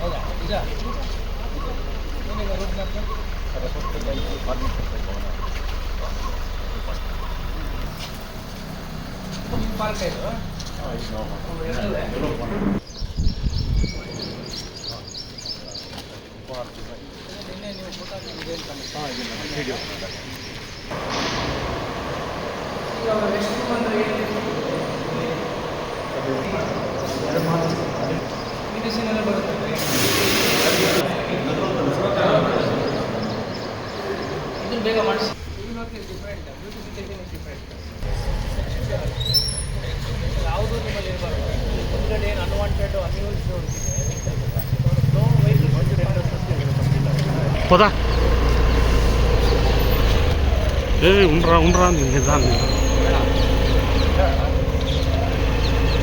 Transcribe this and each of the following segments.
ಹೌದಾ ನಿಜ ಏನಿದೆ ರೂಟ್ ಮ್ಯಾಪ್ ಪಾರ್ಕ್ ಇದು ಇದನ್ನು ಬೇಗ ಮಾಡಿಸಿ ಡಿಫ್ರೆಂಟ್ ಬ್ಯೂಟಿಫಿಕೇಶನ್ ಇಸ್ ಡಿಫ್ರೆಂಟ್ ಯಾವುದೂ ನಿಮ್ಮಲ್ಲಿ ಇರಬಾರ್ದು ಮುಂದ್ಗಡೆ ಏನು ಅನ್ವಾಂಟೆಡ್ ಅನ್ಯೂಸ್ ನೋ ஏய் உண்றா உண்றா இங்கே தான்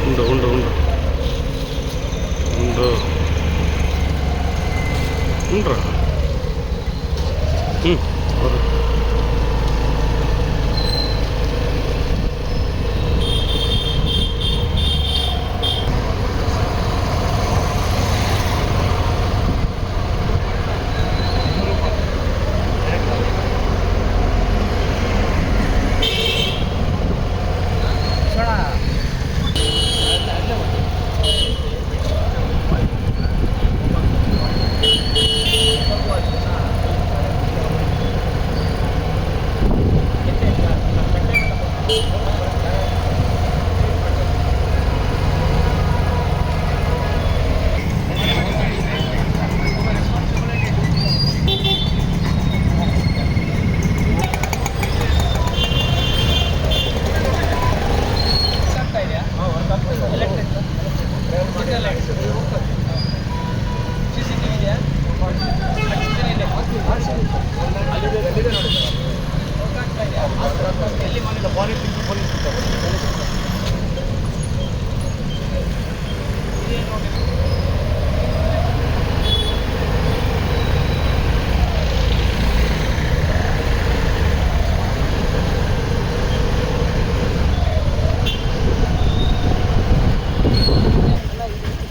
உண்டு உண்டு உண்டு. உண்டு. உண்றா. ம். ಸಿ ಸಿ ಟಿ ವಿ ಇದೆಯಾ ಎಲ್ಲಿ ಮಾಡಿಲ್ಲ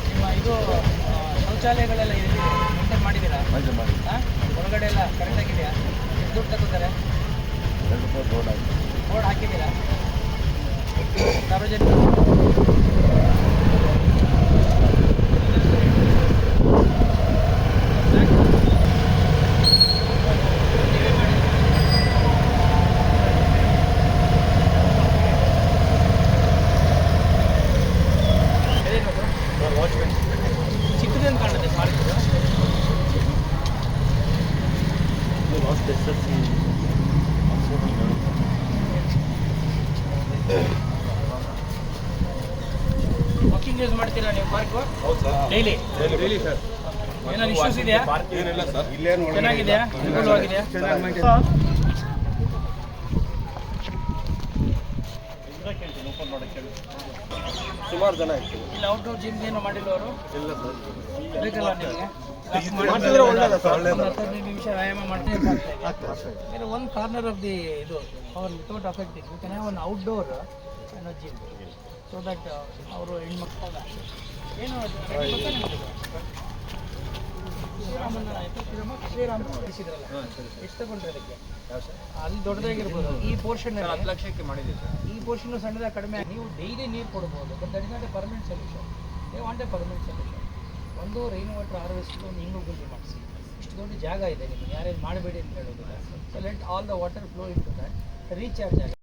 ನಿಮ್ಮ ಇದು ಆ, ಮೇಂಟೈನ್ ಮಾಡಿದ್ದೀರಾ? ಎಲ್ಲ ಕರೆಕ್ಟಾಗಿದೆಯಾ ದುಡ್ಡು ತಗೋತಾರೆ? ಬೋರ್ಡ್ ಹಾಕಿದ್ದೀರಾ? ಸಾರ್ವಜನಿಕ ವಾಕಿಂಗ್ ಯೂಸ್ ಮಾಡ್ತೀರಾ ನೀವು ಪಾರ್ಕು ಡೈಲಿ ಡೈಲಿ ಸರ್ ಏನಾದ್ರು ಇಶ್ಯೂಸ್ ಇದೆಯಾ? ಏನಿಲ್ಲ ಸರ್. ಇಲ್ಲೇನು ಚೆನ್ನಾಗಿದೆಯಾ? ಅನುಕೂಲವಾಗಿದೆಯಾ ಸುಮಾರು ಜನ ಇತ್ತು ಇಲ್ಲಿ ಔಟ್ಡೋರ್ ಜಿಮ್ ಏನು ಮಾಡಿಲ್ಲ ಅವರು? ಇಲ್ಲ ಸರ್. ಬೇಕಲ್ಲ ನಿಮಗೆ? ಸರ್. ಹದಿನೈದು ನಿಮಿಷ ವ್ಯಾಯಾಮ ಮಾಡ್ತೀನಿ ಒಂದು ಕಾರ್ನರ್ ಆಫ್ ದಿ ಇದು ಅವ್ರು without affecting you can have one outdoor ಅನ್ನೋ ಜಿಮ್ ಸೊ ದಟ್ ಅವರು ಹೆಣ್ಮಕ್ಳ. ಏನು? ಶ್ರೀರಾಮನ ಶ್ರೀರಾಮ ಶ್ರೀರಾಮ ಕಳಿಸಿದ್ರಲ್ಲ ಎಷ್ಟು ತಗೊಂಡ್ರಿ ಅದಕ್ಕೆ? ಅಲ್ಲಿ ದೊಡ್ಡದಾಗಿರ್ಬೋದು. ಈ ಪೋರ್ಷನ್ ಹತ್ತು ಲಕ್ಷಕ್ಕೆ ಮಾಡಿದ್ದೀವಿ ಪೋರ್ಷನ್ ಸಣ್ಣದ ಕಡಿಮೆ ನೀವು ಡೈಲಿ ನೀರು ಕೊಡ್ಬೋದು but that is not a permanent solution they want a permanent solution ಒಂದು ರೈನ್ ವಾಟರ್ ಹಾರ್ವೆಸ್ಟ್ ಒಂದು ಇನ್ನೂ ಗುಂಡಿ ಮಾಡಿಸಿ. ಇಷ್ಟು ದೊಡ್ಡ ಜಾಗ ಇದೆ ನಿಮಗೆ ಯಾರೇನು ಮಾಡಬೇಡಿ ಅಂತ ಹೇಳೋದಿಲ್ಲ. So let all the water flow into recharge ಆಗ